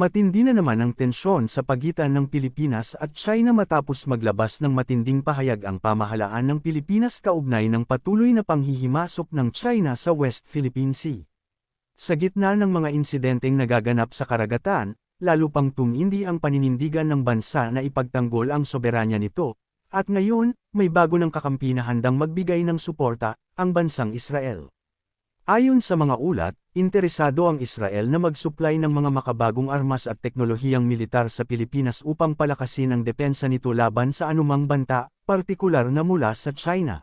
Matindi na naman ang tensyon sa pagitan ng Pilipinas at China matapos maglabas ng matinding pahayag ang pamahalaan ng Pilipinas kaugnay ng patuloy na panghihimasok ng China sa West Philippine Sea. Sa gitna ng mga insidenteng nagaganap sa karagatan, lalo pang tumindi ang paninindigan ng bansa na ipagtanggol ang soberanya nito, at ngayon, may bago ng kakampi na handang magbigay ng suporta, ang bansang Israel. Ayon sa mga ulat, interesado ang Israel na mag-supply ng mga makabagong armas at teknolohiyang militar sa Pilipinas upang palakasin ang depensa nito laban sa anumang banta, partikular na mula sa China.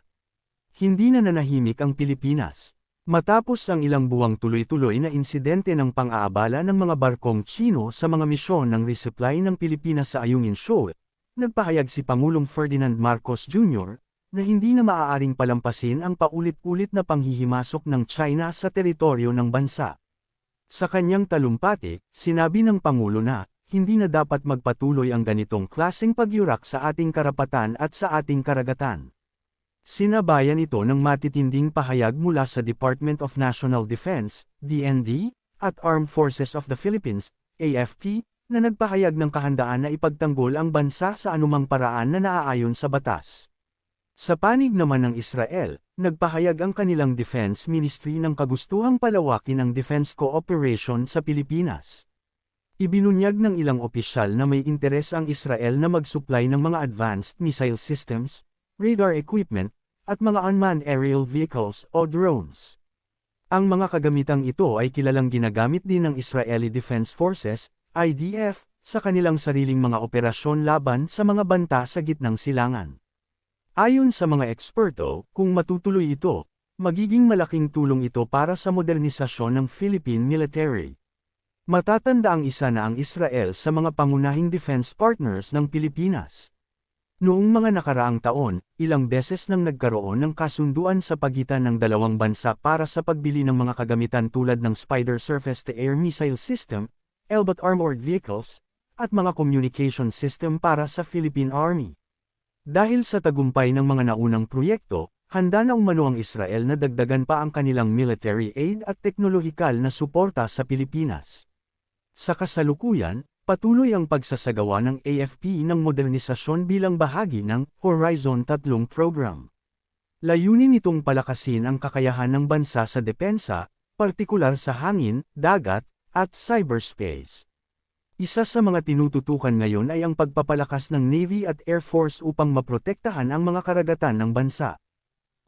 Hindi na nanahimik ang Pilipinas. Matapos ang ilang buwang tuloy-tuloy na insidente ng pang-aabala ng mga barkong Chino sa mga misyon ng resupply ng Pilipinas sa Ayungin Shoal, nagpahayag si Pangulong Ferdinand Marcos Jr., na hindi na maaaring palampasin ang paulit-ulit na panghihimasok ng China sa teritoryo ng bansa. Sa kanyang talumpati, sinabi ng Pangulo na, hindi na dapat magpatuloy ang ganitong klaseng pagyurak sa ating karapatan at sa ating karagatan. Sinabayan ito ng matitinding pahayag mula sa Department of National Defense, DND, at Armed Forces of the Philippines, AFP, na nagpahayag ng kahandaan na ipagtanggol ang bansa sa anumang paraan na naaayon sa batas. Sa panig naman ng Israel, nagpahayag ang kanilang Defense Ministry ng kagustuhang palawakin ang defense cooperation sa Pilipinas. Ibinunyag ng ilang opisyal na may interes ang Israel na mag-supply ng mga advanced missile systems, radar equipment, at mga unmanned aerial vehicles o drones. Ang mga kagamitang ito ay kilalang ginagamit din ng Israeli Defense Forces, IDF, sa kanilang sariling mga operasyon laban sa mga banta sa gitnang silangan. Ayon sa mga eksperto, kung matutuloy ito, magiging malaking tulong ito para sa modernisasyon ng Philippine military. Matatanda ang isa na ang Israel sa mga pangunahing defense partners ng Pilipinas. Noong mga nakaraang taon, ilang beses nang nagkaroon ng kasunduan sa pagitan ng dalawang bansa para sa pagbili ng mga kagamitan tulad ng Spider Surface-to-Air Missile System, Elbit Armored Vehicles, at mga communication system para sa Philippine Army. Dahil sa tagumpay ng mga naunang proyekto, handa na umano ang Israel na dagdagan pa ang kanilang military aid at teknolohikal na suporta sa Pilipinas. Sa kasalukuyan, patuloy ang pagsasagawa ng AFP ng modernisasyon bilang bahagi ng Horizon 3 program. Layunin nitong palakasin ang kakayahan ng bansa sa depensa, partikular sa hangin, dagat, at cyberspace. Isa sa mga tinututukan ngayon ay ang pagpapalakas ng Navy at Air Force upang maprotektahan ang mga karagatan ng bansa.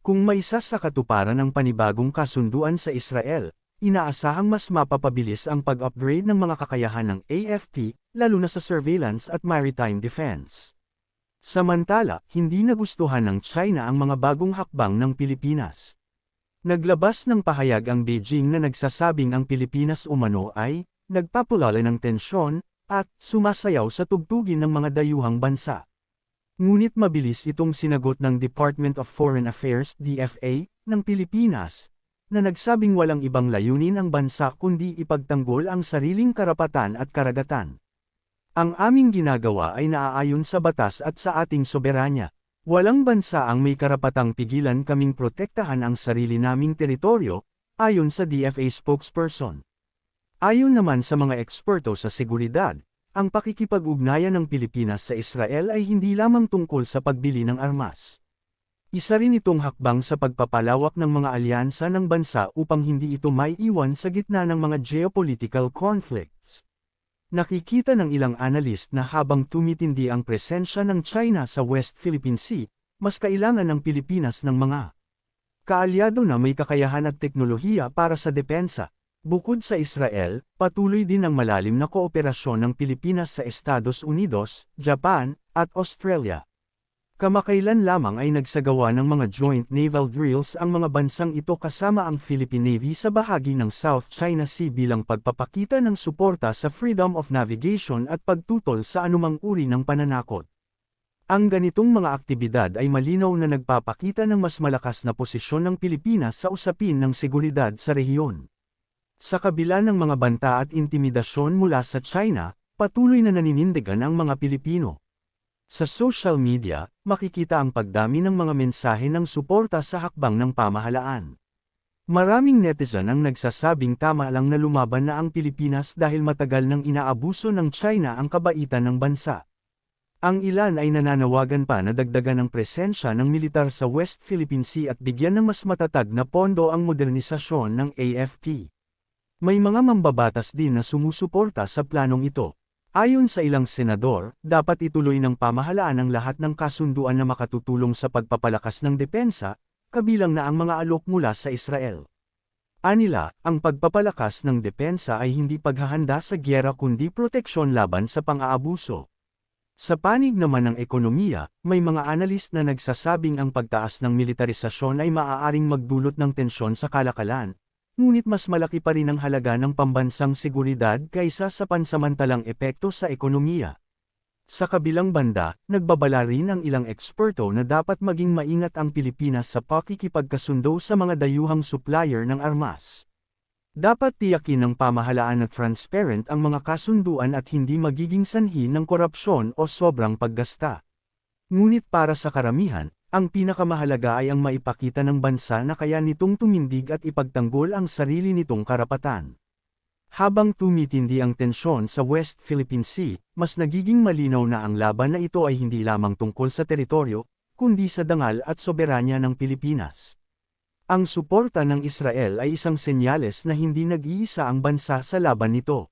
Kung maisa sa katuparan ng panibagong kasunduan sa Israel, inaasahang mas mapapabilis ang pag-upgrade ng mga kakayahan ng AFP, lalo na sa surveillance at maritime defense. Samantala, hindi nagustuhan ng China ang mga bagong hakbang ng Pilipinas. Naglabas ng pahayag ang Beijing na nagsasabing ang Pilipinas umano ay nagpapulala ng tensyon, at sumasayaw sa tugtugin ng mga dayuhang bansa. Ngunit mabilis itong sinagot ng Department of Foreign Affairs DFA ng Pilipinas, na nagsabing walang ibang layunin ang bansa kundi ipagtanggol ang sariling karapatan at karagatan. Ang aming ginagawa ay naaayon sa batas at sa ating soberanya. Walang bansa ang may karapatang pigilan kaming protektahan ang sarili naming teritoryo, ayon sa DFA spokesperson. Ayon naman sa mga eksperto sa seguridad, ang pakikipag-ugnayan ng Pilipinas sa Israel ay hindi lamang tungkol sa pagbili ng armas. Isa rin itong hakbang sa pagpapalawak ng mga alyansa ng bansa upang hindi ito maiiwan sa gitna ng mga geopolitical conflicts. Nakikita ng ilang analyst na habang tumitindi ang presensya ng China sa West Philippine Sea, mas kailangan ng Pilipinas ng mga kaalyado na may kakayahan at teknolohiya para sa depensa, Bukod sa Israel, patuloy din ang malalim na kooperasyon ng Pilipinas sa Estados Unidos, Japan, at Australia. Kamakailan lamang ay nagsagawa ng mga joint naval drills ang mga bansang ito kasama ang Philippine Navy sa bahagi ng South China Sea bilang pagpapakita ng suporta sa freedom of navigation at pagtutol sa anumang uri ng pananakot. Ang ganitong mga aktibidad ay malinaw na nagpapakita ng mas malakas na posisyon ng Pilipinas sa usapin ng seguridad sa rehiyon. Sa kabila ng mga banta at intimidasyon mula sa China, patuloy na naninindigan ang mga Pilipino. Sa social media, makikita ang pagdami ng mga mensahe ng suporta sa hakbang ng pamahalaan. Maraming netizen ang nagsasabing tama lang na lumaban na ang Pilipinas dahil matagal nang inaabuso ng China ang kabaitan ng bansa. Ang ilan ay nananawagan pa na dagdagan ng presensya ng militar sa West Philippine Sea at bigyan ng mas matatag na pondo ang modernisasyon ng AFP. May mga mambabatas din na sumusuporta sa planong ito. Ayon sa ilang senador, dapat ituloy ng pamahalaan ang lahat ng kasunduan na makatutulong sa pagpapalakas ng depensa, kabilang na ang mga alok mula sa Israel. Anila, ang pagpapalakas ng depensa ay hindi paghahanda sa gyera kundi proteksyon laban sa pang-aabuso. Sa panig naman ng ekonomiya, may mga analis na nagsasabing ang pagtaas ng militarisasyon ay maaaring magdulot ng tensyon sa kalakalan, ngunit mas malaki pa rin ang halaga ng pambansang seguridad kaysa sa pansamantalang epekto sa ekonomiya. Sa kabilang banda, nagbabala rin ang ilang eksperto na dapat maging maingat ang Pilipinas sa pakikipagkasundo sa mga dayuhang supplier ng armas. Dapat tiyakin ng pamahalaan na transparent ang mga kasunduan at hindi magiging sanhi ng korupsyon o sobrang paggasta. Ngunit para sa karamihan, ang pinakamahalaga ay ang maipakita ng bansa na kaya nitong tumindig at ipagtanggol ang sarili nitong karapatan. Habang tumitindi ang tensyon sa West Philippine Sea, mas nagiging malinaw na ang laban na ito ay hindi lamang tungkol sa teritoryo, kundi sa dangal at soberanya ng Pilipinas. Ang suporta ng Israel ay isang senyales na hindi nag-iisa ang bansa sa laban nito.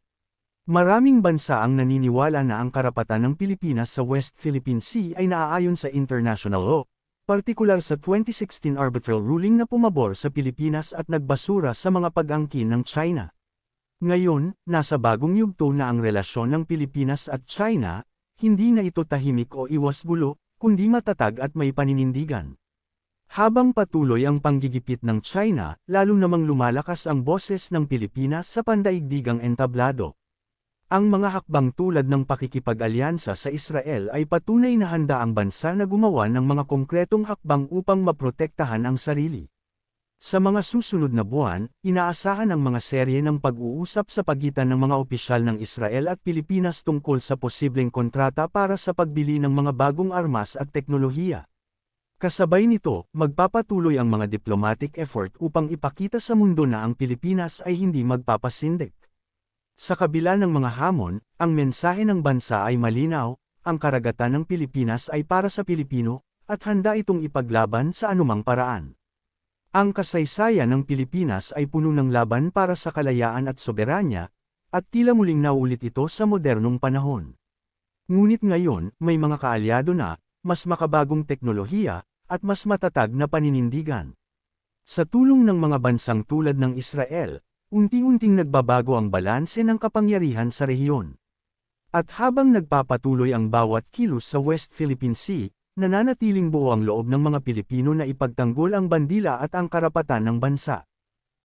Maraming bansa ang naniniwala na ang karapatan ng Pilipinas sa West Philippine Sea ay naaayon sa international law, partikular sa 2016 arbitral ruling na pumabor sa Pilipinas at nagbasura sa mga pag-angkin ng China. Ngayon, nasa bagong yugto na ang relasyon ng Pilipinas at China, hindi na ito tahimik o iwas gulo, kundi matatag at may paninindigan. Habang patuloy ang panggigipit ng China, lalo namang lumalakas ang boses ng Pilipinas sa pandaigdigang entablado. Ang mga hakbang tulad ng pakikipag-alyansa sa Israel ay patunay na handa ang bansa na gumawa ng mga konkretong hakbang upang maprotektahan ang sarili. Sa mga susunod na buwan, inaasahan ang mga serye ng pag-uusap sa pagitan ng mga opisyal ng Israel at Pilipinas tungkol sa posibleng kontrata para sa pagbili ng mga bagong armas at teknolohiya. Kasabay nito, magpapatuloy ang mga diplomatic effort upang ipakita sa mundo na ang Pilipinas ay hindi magpapasindik. Sa kabila ng mga hamon, ang mensahe ng bansa ay malinaw, ang karagatan ng Pilipinas ay para sa Pilipino, at handa itong ipaglaban sa anumang paraan. Ang kasaysayan ng Pilipinas ay puno ng laban para sa kalayaan at soberanya, at tila muling naulit ito sa modernong panahon. Ngunit ngayon, may mga kaalyado na, mas makabagong teknolohiya, at mas matatag na paninindigan. Sa tulong ng mga bansang tulad ng Israel, unti-unting nagbabago ang balanse ng kapangyarihan sa rehiyon. At habang nagpapatuloy ang bawat kilos sa West Philippine Sea, nananatiling buo ang loob ng mga Pilipino na ipagtanggol ang bandila at ang karapatan ng bansa.